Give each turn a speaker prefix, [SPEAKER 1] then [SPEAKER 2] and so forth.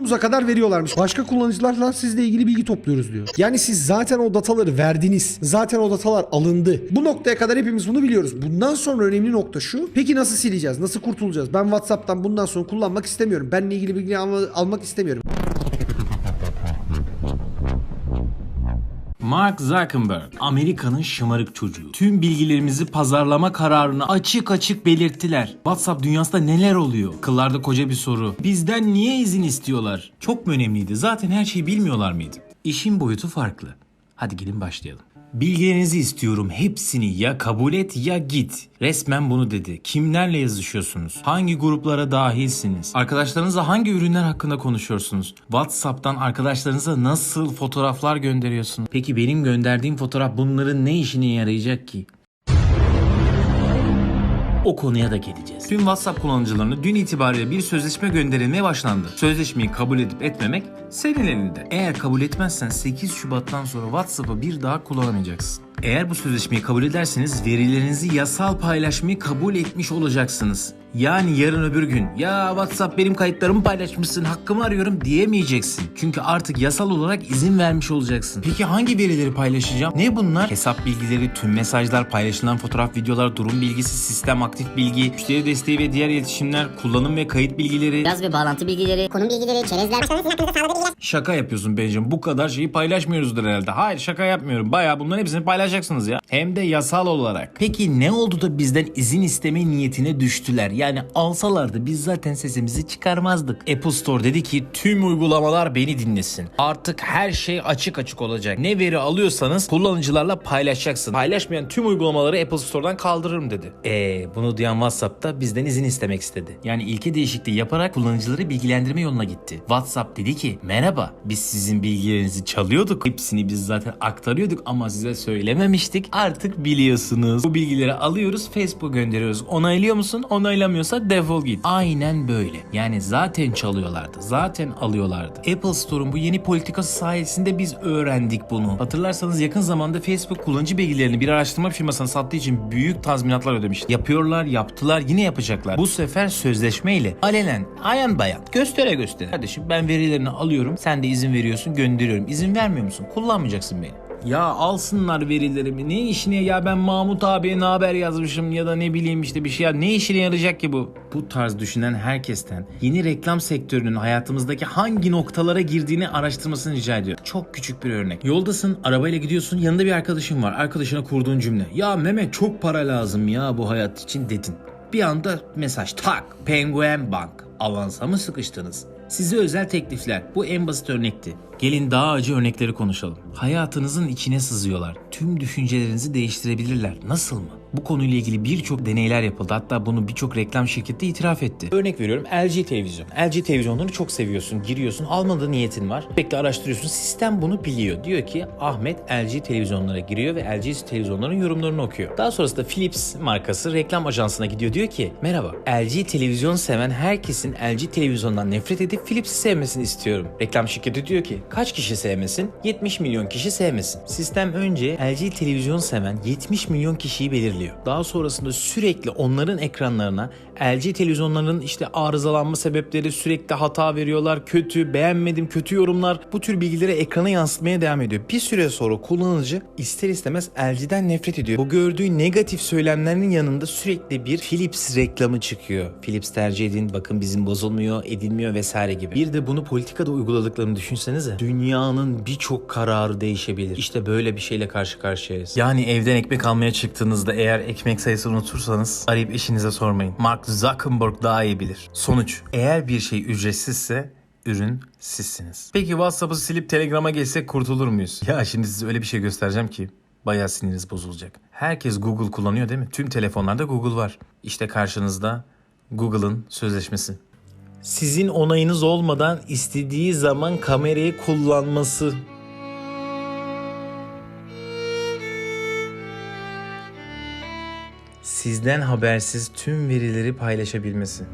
[SPEAKER 1] Muza kadar veriyorlarmış. Başka kullanıcılarla sizle ilgili bilgi topluyoruz diyor. Yani siz zaten o dataları verdiniz. Zaten o datalar alındı. Bu noktaya kadar hepimiz bunu biliyoruz. Bundan sonra önemli nokta şu. Peki nasıl sileceğiz? Nasıl kurtulacağız? Ben WhatsApp'tan bundan sonra kullanmak istemiyorum. Benle ilgili bilgi alma- almak istemiyorum.
[SPEAKER 2] Mark Zuckerberg, Amerika'nın şımarık çocuğu. Tüm bilgilerimizi pazarlama kararını açık açık belirttiler. WhatsApp dünyasında neler oluyor? Kıllarda koca bir soru. Bizden niye izin istiyorlar? Çok mu önemliydi? Zaten her şeyi bilmiyorlar mıydı? İşin boyutu farklı. Hadi gelin başlayalım. Bilgilerinizi istiyorum. Hepsini ya kabul et ya git. Resmen bunu dedi. Kimlerle yazışıyorsunuz? Hangi gruplara dahilsiniz? Arkadaşlarınızla hangi ürünler hakkında konuşuyorsunuz? WhatsApp'tan arkadaşlarınıza nasıl fotoğraflar gönderiyorsunuz? Peki benim gönderdiğim fotoğraf bunların ne işine yarayacak ki? O konuya da geleceğiz. Tüm WhatsApp kullanıcılarına dün itibariyle bir sözleşme gönderilmeye başlandı. Sözleşmeyi kabul edip etmemek senin elinde. Eğer kabul etmezsen 8 Şubat'tan sonra WhatsApp'ı bir daha kullanamayacaksın. Eğer bu sözleşmeyi kabul ederseniz verilerinizi yasal paylaşmayı kabul etmiş olacaksınız. Yani yarın öbür gün ya WhatsApp benim kayıtlarımı paylaşmışsın hakkımı arıyorum diyemeyeceksin. Çünkü artık yasal olarak izin vermiş olacaksın. Peki hangi verileri paylaşacağım? Ne bunlar? Hesap bilgileri, tüm mesajlar, paylaşılan fotoğraf, videolar, durum bilgisi, sistem aktif bilgi, müşteri desteği ve diğer iletişimler, kullanım ve kayıt bilgileri.
[SPEAKER 3] Yaz ve bağlantı bilgileri,
[SPEAKER 4] konum bilgileri, çerezler,
[SPEAKER 2] Şaka yapıyorsun Benjamin. Bu kadar şeyi paylaşmıyoruzdur herhalde. Hayır şaka yapmıyorum. Bayağı bunların hepsini paylaşacaksınız ya. Hem de yasal olarak. Peki ne oldu da bizden izin isteme niyetine düştüler? Yani alsalardı biz zaten sesimizi çıkarmazdık. Apple Store dedi ki tüm uygulamalar beni dinlesin. Artık her şey açık açık olacak. Ne veri alıyorsanız kullanıcılarla paylaşacaksın. Paylaşmayan tüm uygulamaları Apple Store'dan kaldırırım dedi. Eee bunu duyan WhatsApp'ta bizden izin istemek istedi. Yani ilke değişikliği yaparak kullanıcıları bilgilendirme yoluna gitti. WhatsApp dedi ki merhaba biz sizin bilgilerinizi çalıyorduk. Hepsini biz zaten aktarıyorduk ama size söylememiştik. Artık biliyorsunuz. Bu bilgileri alıyoruz Facebook'a gönderiyoruz. Onaylıyor musun? Onaylamıyorsa defol git. Aynen böyle. Yani zaten çalıyorlardı. Zaten alıyorlardı. Apple Store'un bu yeni politikası sayesinde biz öğrendik bunu. Hatırlarsanız yakın zamanda Facebook kullanıcı bilgilerini bir araştırma firmasına sattığı için büyük tazminatlar ödemişti. Yapıyorlar, yaptılar, yine yapacaklar. Bu sefer sözleşmeyle alenen, ayan bayan, göstere göstere. Kardeşim ben verilerini alıyorum, sen de izin veriyorsun, gönderiyorum. İzin vermiyor musun? Kullanmayacaksın beni. Ya alsınlar verilerimi. Ne işine ya ben Mahmut abiye ne haber yazmışım ya da ne bileyim işte bir şey ya. Ne işine yarayacak ki bu? Bu tarz düşünen herkesten yeni reklam sektörünün hayatımızdaki hangi noktalara girdiğini araştırmasını rica ediyorum. Çok küçük bir örnek. Yoldasın, arabayla gidiyorsun, yanında bir arkadaşın var. Arkadaşına kurduğun cümle. Ya Mehmet çok para lazım ya bu hayat için dedin. Bir anda mesaj tak. Penguen Bank. Avansa mı sıkıştınız? Size özel teklifler. Bu en basit örnekti. Gelin daha acı örnekleri konuşalım. Hayatınızın içine sızıyorlar. Tüm düşüncelerinizi değiştirebilirler. Nasıl mı? Bu konuyla ilgili birçok deneyler yapıldı. Hatta bunu birçok reklam şirketi itiraf etti. Örnek veriyorum LG televizyon. LG televizyonlarını çok seviyorsun, giriyorsun, almadığı niyetin var. Sürekli araştırıyorsun. Sistem bunu biliyor. Diyor ki Ahmet LG televizyonlara giriyor ve LG televizyonların yorumlarını okuyor. Daha sonrasında Philips markası reklam ajansına gidiyor. Diyor ki merhaba LG televizyon seven herkesin LG televizyondan nefret edip Philips'i sevmesini istiyorum. Reklam şirketi diyor ki kaç kişi sevmesin? 70 milyon kişi sevmesin. Sistem önce LG televizyon seven 70 milyon kişiyi belirliyor. Daha sonrasında sürekli onların ekranlarına LG televizyonlarının işte arızalanma sebepleri sürekli hata veriyorlar, kötü, beğenmedim, kötü yorumlar bu tür bilgileri ekrana yansıtmaya devam ediyor. Bir süre sonra kullanıcı ister istemez LG'den nefret ediyor. Bu gördüğü negatif söylemlerin yanında sürekli bir Philips reklamı çıkıyor. Philips tercih edin, bakın bizim bozulmuyor, edilmiyor vesaire gibi. Bir de bunu politikada uyguladıklarını düşünsenize. Dünyanın birçok kararı değişebilir. İşte böyle bir şeyle karşı karşıyayız. Yani evden ekmek almaya çıktığınızda eğer ekmek sayısını unutursanız arayıp eşinize sormayın. Mark Zuckerberg daha iyi bilir. Sonuç eğer bir şey ücretsizse ürün sizsiniz. Peki WhatsApp'ı silip Telegram'a geçsek kurtulur muyuz? Ya şimdi size öyle bir şey göstereceğim ki bayağı siniriniz bozulacak. Herkes Google kullanıyor değil mi? Tüm telefonlarda Google var. İşte karşınızda Google'ın sözleşmesi. Sizin onayınız olmadan istediği zaman kamerayı kullanması. Sizden habersiz tüm verileri paylaşabilmesi.